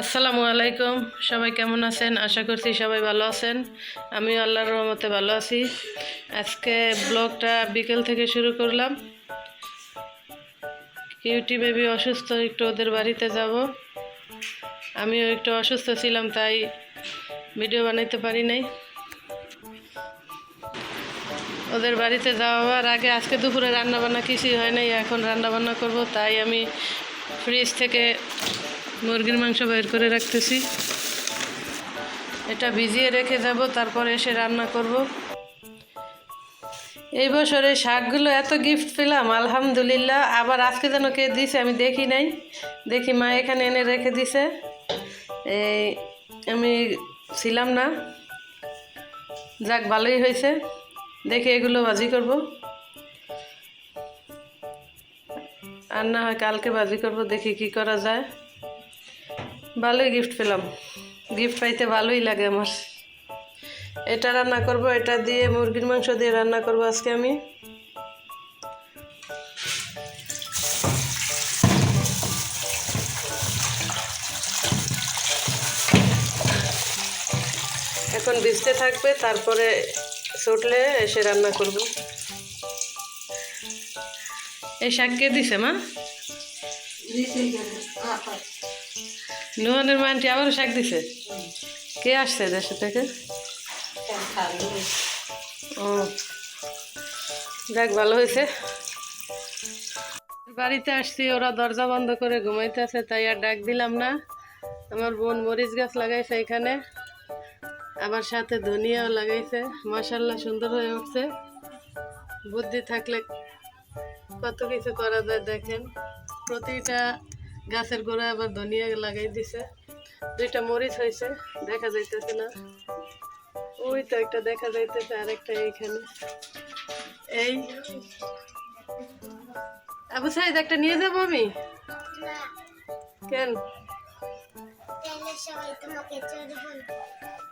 আসসালামু আলাইকুম। সবাই কেমন আছেন? আশা করছি সবাই ভালো আছেন। আমি আল্লাহর রহমতে ভালো আছি। আজকে ব্লগটা বিকেল থেকে শুরু করলাম। কিউটি বেবি অসুস্থ, একটু ওদের বাড়িতে যাব। আমিও একটু অসুস্থ ছিলাম, তাই ভিডিও বানাইতে পারি নাই। ওদের বাড়িতে যাওয়ার আগে আজকে দুপুরে রান্না বান্না কিছুই হয় নাই, এখন রান্না বান্না করব, তাই আমি ফ্রিজ থেকে মুরগির মাংস বের করে রাখতেছি। এটা ভিজিয়ে রেখে যাব, তারপর এসে রান্না করব। এই বছরে শাকগুলো এত গিফট পেলাম, আলহামদুলিল্লাহ। আবার আজকে যেন কে দিছে আমি দেখি নাই। দেখি মা এখানে এনে রেখে দিছে। এই আমি ছিলাম না। যাক, ভালোই হয়েছে। দেখে এগুলো ভাজি করব। আর না হয় কালকে ভাজি করব, দেখি কি করা যায়। ভালোই গিফট পেলাম। গিফট পাইতে ভালোই লাগে আমার। এটা রান্না করব, এটা দিয়ে মুরগির মাংস দিয়ে রান্না করব আজকে আমি। এখন ভিজতে থাকবে, তারপরে ছুটলে এসে রান্না করব। এই শাক কে দিছে মা? নুহানের মানটি আবারও শাক দিছে। কে আসছে দেশে থেকে ও। যাক, ভালো হয়েছে। বাড়িতে আসছি, ওরা দরজা বন্ধ করে ঘুমাইতে আছে তাই আর ডাক দিলাম না। আমার বোন মরিচ গাছ লাগাইছে এখানে। আবার সাথে ধনিয়াও লাগাইছে। মাসাল্লাহ সুন্দর হয়ে উঠছে। বুদ্ধি থাকলে কত কিছু করা যায় দেখেন। প্রতিটা গাছের গোড়া আবার ধনিয়া লাগাই দিছে। দুইটা মরিচ হয়েছে দেখা যাইতেছে না। ওই তো একটা দেখা যাইতেছে আরেকটা এইখানে। এই। আবু সাইদ একটা নিয়ে যাব আমি? কেন?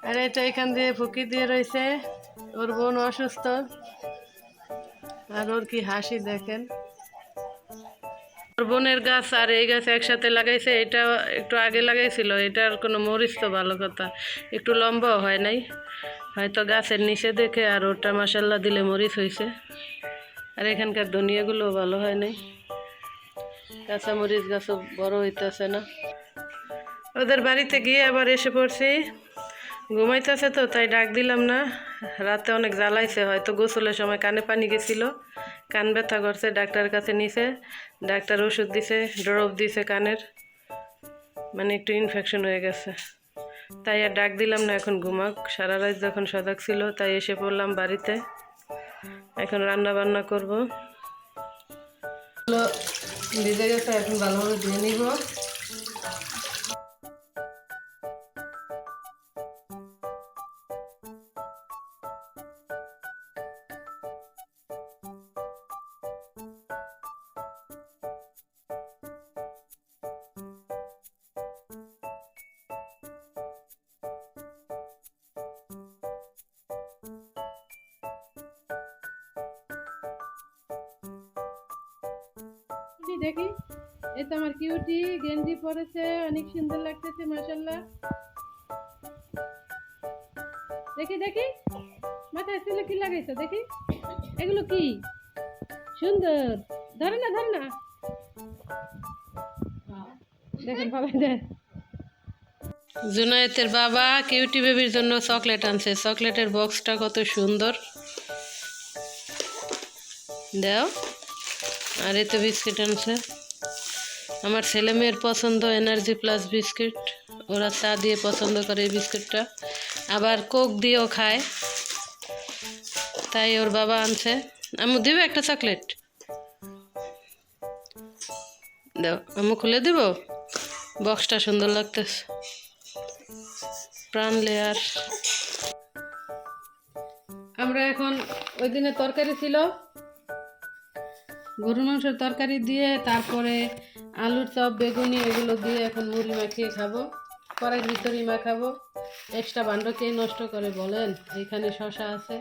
আরে এটা এখান দিয়ে ফুকি দিয়ে রয়েছে ওর বোন অসুস্থ। আর ওর কি হাসি দেখেন। বোনের গাছ আর এই গাছ একসাথে লাগাইছে, এটা একটু আগে লাগাইছিল, এটার কোনো মরিচ তো ভালো কথা। একটু লম্বাও হয় নাই, হয়তো গাছের নিচে দেখে আর ওটা মশাল্লা দিলে মরিচ হয়েছে আর এখানকার ধনিয়াগুলো ভালো হয় নাই। কাঁচা মরিচ গাছও বড় হইতেছে না। ওদের বাড়িতে গিয়ে আবার এসে পড়ছি। ঘুমাইতেছে তো, তাই ডাক দিলাম না। রাতে অনেক জ্বালাইছে, হয়তো গোসলের সময় কানে পানি গেছিল। কান ব্যথা করছে ডাক্তার কাছে নিছে, ডাক্তার ওষুধ দিছে ড্রপ দিছে কানের মানে একটু ইনফেকশন হয়ে গেছে। তাই আর ডাক দিলাম না, এখন ঘুমাক। সারা রাত যখন সজাগ ছিল, তাই এসে পড়লাম বাড়িতে। এখন রান্না বান্না করব। ভিজে গেছে, এখন ভালোভাবে ধুয়ে নিব। দেখি। এই তো আমার কিউটি, গেঞ্জি পরেছে, অনেক সুন্দর লাগতেছে মাশাল্লাহ দেখি দেখি। মাথায় চুলে কি লাগাইছো, দেখি। এগুলো কি? সুন্দর। ধরে না ধরে না। দেখেন বাবা দেখ জুনায়েতের বাবা কিউটি বেবির জন্য চকলেট আনছে। চকলেটের বক্সটা কত সুন্দর। দাও। আর এতে বিস্কিট আনছে। আমার ছেলে মেয়ের পছন্দ এনার্জি প্লাস বিস্কিট। ওরা চা দিয়ে পছন্দ করে এই বিস্কিটটা। আবার কোক দিয়েও খায়। তাই ওর বাবা আনছে। আমু দিবে একটা চকলেট দাও আমু খুলে দিব? বক্সটা সুন্দর লাগতেছে। প্রাণ লেয়ার আমরা এখন ওই দিনে তরকারি ছিল। গরু মাংসের তরকারি দিয়ে তারপরে আলুর চপ, বেগুনি এগুলো দিয়ে এখন মুড়ি মাখিয়ে খাব। কড়াই ভিতরেই মাখাবো। এক্সট্রা বাণ্ডকে নষ্ট করে বলেন, এখানে শশা আছে।